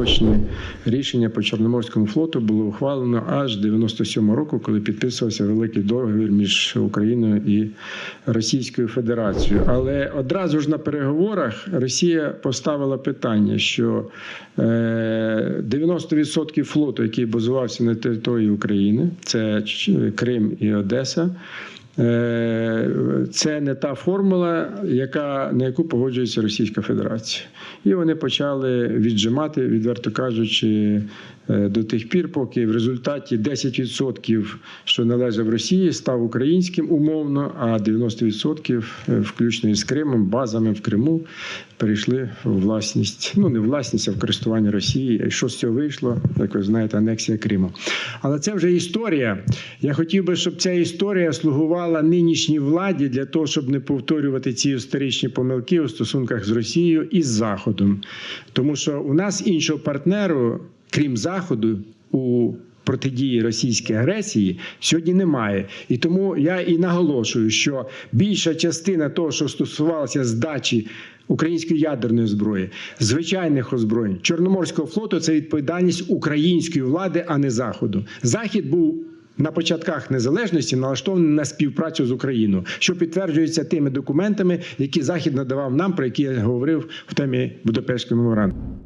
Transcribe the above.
остаточне рішення по Чорноморському флоту було ухвалено аж 97 року, коли підписувався великий договір між Україною і Російською Федерацією. Але одразу ж на переговорах Росія поставила питання, що е, 90% флоту, який базувався на території України, це Крим і Одеса. Е, Це не та формула, яка, на яку погоджується Російська Федерація. І вони почали віджимати, відверто кажучи, е, до тих пір, поки в результаті 10%, що належав Росії, став українським умовно, а 90%, е, включно із Кримом, базами в Криму, перейшли в власність. Ну, не власність, а в користування Росії. І що з цього вийшло, як ви знаєте, анексія Криму. Але це вже історія. Я хотів би, щоб ця історія слугувала нинішній владі для того, щоб не повторювати ці історичні помилки у стосунках з Росією і з Заходом. Тому що у нас іншого партнеру, крім Заходу, у протидії російській агресії сьогодні немає. І тому я і наголошую, що більша частина того, що стосувалося здачі української ядерної зброї, звичайних озброєнь Чорноморського флоту це відповідальність української влади, а не заходу. Захід був. На початках незалежності налаштований на співпрацю з Україною, що підтверджується тими документами, які Захід надавав нам, про які я говорив в темі Будапештського меморандуму.